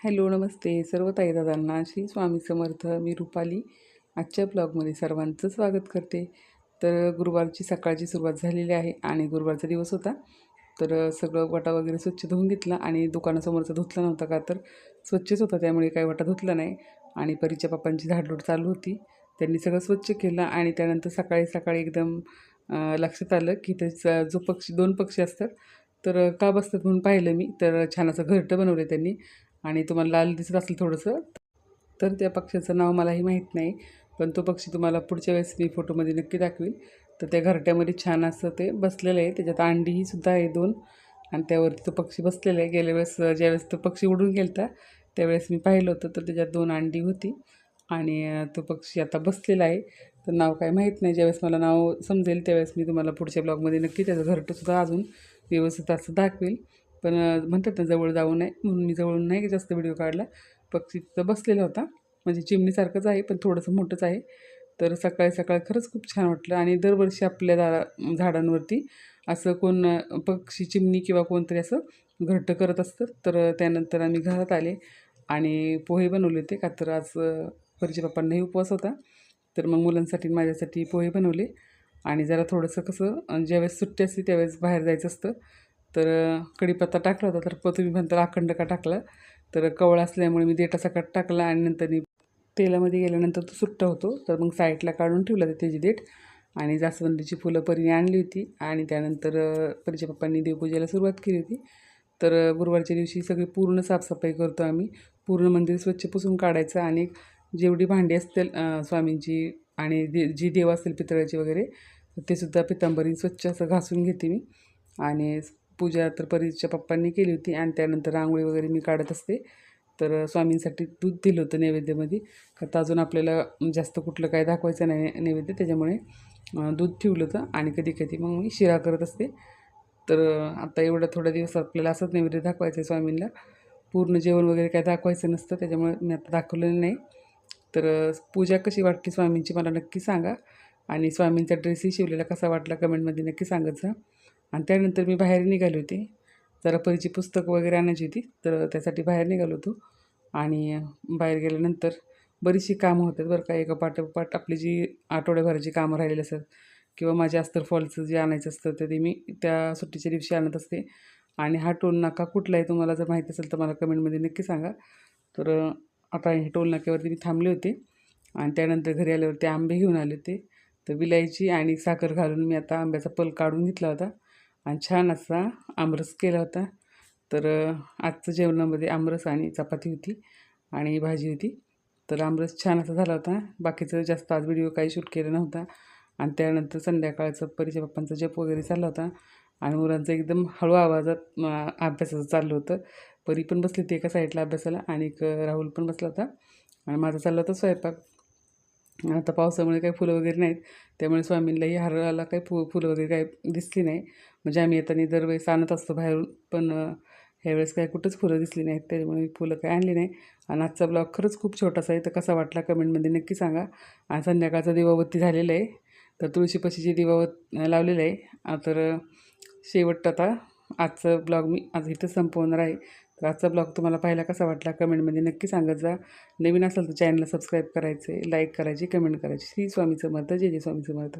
Hello नमस्ते. सर्व ताईदादांना श्री स्वामी समर्थ. मी रुपाली. आजच्या ब्लॉगमध्ये सर्वांचं स्वागत करते. तर गुरुवारची सकाळची सुरुवात झालेली आहे आणि गुरुवारचा दिवस होता. तर सगळं वाटा वगैरे स्वच्छ धुवून घेतला आणि दुकानासमोरचा धुतला नव्हता का तर स्वच्छच होता. त्यामुळे काही वाटा धुतला नाही आणि परीच्या पापांची झाडलोट चालू होती. त्यांनी सगळं स्वच्छ केलं आणि त्यानंतर सकाळी सकाळी एकदम लक्षात आलं की त्याचा जो पक्षी दोन पक्षी असतात तर का बसतात म्हणून पाहिलं मी. तर छान असं घरटं बनवलं त्यांनी. आणि तुम्हाला लाल दिसत असेल थोडंसं तर त्या पक्ष्याचं नाव मलाही माहीत नाही पण तो पक्षी तुम्हाला पुढच्या वेळेस मी फोटोमध्ये नक्की दाखवेल तर त्या घरट्यामध्ये छान असं ते बसलेलं आहे. त्याच्यात अंडीही सुद्धा आहे दोन आणि त्यावरती तो पक्षी बसलेला आहे. गेल्या वेळेस ज्यावेळेस तो पक्षी उडून गेलता त्यावेळेस मी पाहिलं होतं तर त्याच्यात दोन अंडी होती. आणि तो पक्षी आता बसलेला आहे. तर नाव काय माहीत नाही. ज्यावेळेस मला नाव समजेल त्यावेळेस मी तुम्हाला पुढच्या ब्लॉगमध्ये नक्की त्याचं घरटंसुद्धा अजून व्यवस्थित असं दाखवेल पण म्हणतात ना जवळ जाऊ नये म्हणून मी जवळून नाही जास्त व्हिडिओ काढला. पक्षी तिथं बसलेला होता. म्हणजे चिमणीसारखंच आहे पण थोडंसं मोठंच आहे. तर सकाळी सकाळी खरंच खूप छान वाटलं आणि दरवर्षी आपल्या दारा झाडांवरती असं कोण पक्षी चिमणी किंवा कोणतरी असं घट्ट करत असतं. तर त्यानंतर आम्ही घरात आले आणि पोहे बनवले होते. का तर आज अं, बाप्पांनाही पप्पांनाही उपवास होता. तर मग मुलांसाठी माझ्यासाठी पोहे बनवले. आणि जरा थोडंसं कसं ज्यावेळेस सुट्टी असते त्यावेळेस बाहेर जायचं असतं. तर कढीपत्ता टाकला होता तर प- तुम्ही म्हणता अखंड का टाकला? तर कवळ असल्यामुळे मी देठाचा कट टाकला आणि नंतर मी तेलामध्ये गेल्यानंतर तो सुट्टा होतो. तर मग साईडला काढून ठेवला ते त्याची देठ आणि जास्वंदीची फुलं परीने आणली होती आणि त्यानंतर परीच्या पप्पांनी देवपूजेला सुरुवात केली होती. तर गुरुवारच्या दिवशी सगळी पूर्ण साफसफाई करतो आम्ही. पूर्ण मंदिर स्वच्छ पुसून काढायचं आणि जेवढी भांडी असतील स्वामींची आणि दे जी देव असतील पितळाची वगैरे ते सुद्धा पितांबरी स्वच्छ असं घासून घेते मी. आणि पूजा तर परीच्या पप्पांनी केली होती आणि त्यानंतर रांगोळी वगैरे मी काढत असते. तर स्वामींसाठी दूध दिलं होतं नैवेद्यामध्ये. का तर अजून आपल्याला जास्त कुठलं काय दाखवायचं नाही नैवेद्य. त्याच्यामुळे दूध ठेवलं होतं आणि कधी कधी मग मी शिरा करत असते. तर आता एवढा थोडा दिवस आपल्याला असंच नैवेद्य दाखवायचं आहे स्वामींना. पूर्ण जेवण वगैरे काय दाखवायचं नसतं. त्याच्यामुळे मी आता दाखवलेलं नाही. तर पूजा कशी वाटली स्वामींची मला नक्की सांगा. आणि स्वामींचा ड्रेसही शिवलेला कसा वाटला कमेंटमध्ये नक्की सांगत जा. आणि त्यानंतर मी बाहेर निघाले होते. जरा परीची पुस्तकं वगैरे आणायची होती तर त्यासाठी बाहेर निघालो होतो. आणि बाहेर गेल्यानंतर बरीचशी कामं होतात बरं का. एका पाठोपाठ आपली जी आठवड्याभराची कामं राहिलेली असतात किंवा माझ्या अस्तर फॉलचं जे आणायचं असतं ते मी त्या सुट्टीच्या दिवशी आणत असते. आणि हा टोल नाका कुठला आहे तुम्हाला जर माहिती असेल तर मला कमेंटमध्ये नक्की सांगा. तर आता हे टोल नाक्यावरती मी थांबले होते. आणि त्यानंतर घरी आल्यावरती आंबे घेऊन आले होते. तर विलायची आणि साखर घालून मी आता आंब्याचा पल काढून घेतला होता. छान असा आमरस केला होता. तर आजचं जेवणामध्ये आमरस आणि चपाती होती आणि भाजी होती. तर आमरस छान असा झाला होता. बाकीचं जास्त आज व्हिडिओ काही शूट केला नव्हता. आणि त्यानंतर संध्याकाळचं परीच्या पप्पांचा जप वगैरे चालला होता. आणि मुलांचं एकदम हळू आवाजात अभ्यासाचं चाललं होतं. परी पण बसली होती एका साईडला अभ्यासाला आणि एक राहुल पण बसला होता. आणि माझा चालला होता स्वयंपाक. आता पावसामुळे काही फुलं वगैरे नाहीत. त्यामुळे स्वामींलाही हाराला काही फु फुलं वगैरे काही दिसली नाही. म्हणजे आम्ही येताना दरवेळेस आणत असतो बाहेरून पण ह्यावेळेस काही कुठंच फुलं दिसली नाहीत. त्यामुळे मी फुलं काही आणली नाही. आणि आजचा ब्लॉग खरंच खूप छोटासा आहे. तर कसा वाटला कमेंटमध्ये नक्की सांगा. आणि संध्याकाळचा दिवाबत्ती झालेला आहे. तर तुळशीपाशीची दिवावत लावलेलं आहे. तर शेवट आता आजचं ब्लॉग मी आज इथं संपवणार आहे. तर आजचा ब्लॉग तुम्हाला पाहायला कसा वाटला कमेंटमध्ये नक्की सांगत जा. नवीन असेल तर चॅनलला सबस्क्राईब करायचे लाईक करायची कमेंट करायची. श्री स्वामी समर्थ जय जय स्वामी समर्थ